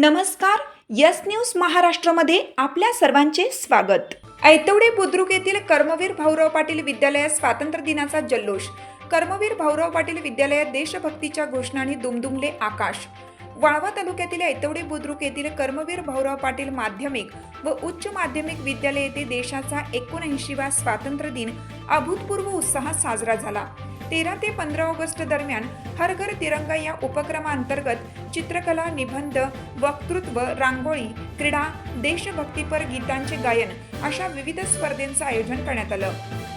नमस्कार yes news महाराष्ट्रामध्ये आपल्या सर्वांचे स्वागत. ऐतवडे बुद्रुक येथील कर्मवीर भाऊराव पाटील विद्यालयात स्वातंत्र्य दिनाचा जल्लोष. कर्मवीर भाऊराव पाटील विद्यालयात देशभक्तीच्या घोषणाने दुमदुमले आकाश. वाळवा तालुक्यातील ऐतवडे बुद्रुक येथील कर्मवीर भाऊराव पाटील माध्यमिक व उच्च माध्यमिक विद्यालय येथे देशाचा एकोणऐंशीवा स्वातंत्र्य दिन अभूतपूर्व उत्साहात साजरा झाला. तेरा ते पंधरा ऑगस्ट दरम्यान हर घर तिरंगा या उपक्रमाअंतर्गत चित्रकला निबंध वक्तृत्व रांगोळी क्रीडा देशभक्तीपर गीतांचे गायन अशा विविध स्पर्धेंचं आयोजन करण्यात आलं.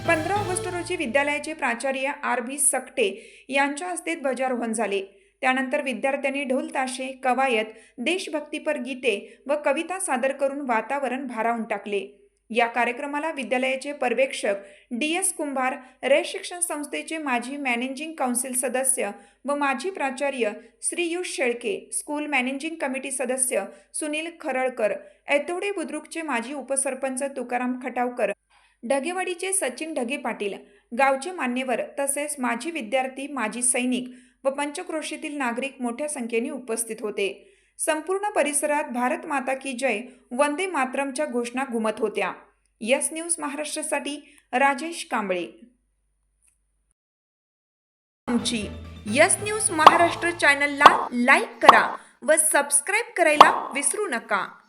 पंधरा ऑगस्ट रोजी विद्यालयाचे प्राचार्य आर बी सकटे यांच्या हस्ते ध्वजारोहण झाले. त्यानंतर विद्यार्थ्यांनी ढोल ताशे कवायत देशभक्तीपर गीते व कविता सादर करून वातावरण भारावून टाकले. या कार्यक्रमाला विद्यालयाचे पर्यवेक्षक डी एस कुंभार रे शिक्षण संस्थेचे माजी मॅनेजिंग काउन्सिल सदस्य व माजी प्राचार्य Shriyush Shelke school managing committee सदस्य सुनील खरळकर ऐतोडे बुद्रुकचे माजी उपसरपंच तुकाराम खटावकर ढगेवाडीचे सचिन ढगे पाटील गावचे मान्यवर तसेच माजी विद्यार्थी माजी सैनिक व पंचक्रोशीतील नागरिक मोठ्या संख्येने उपस्थित होते. संपूर्ण परिसरात भारत माता की जय वंदे मातरमच्या घोषणा घुमत होत्या. यस न्यूज महाराष्ट्रासाठी राजेश कांबळे. आमची यस न्यूज महाराष्ट्र चॅनलला लाईक करा व सबस्क्राईब करायला विसरू नका.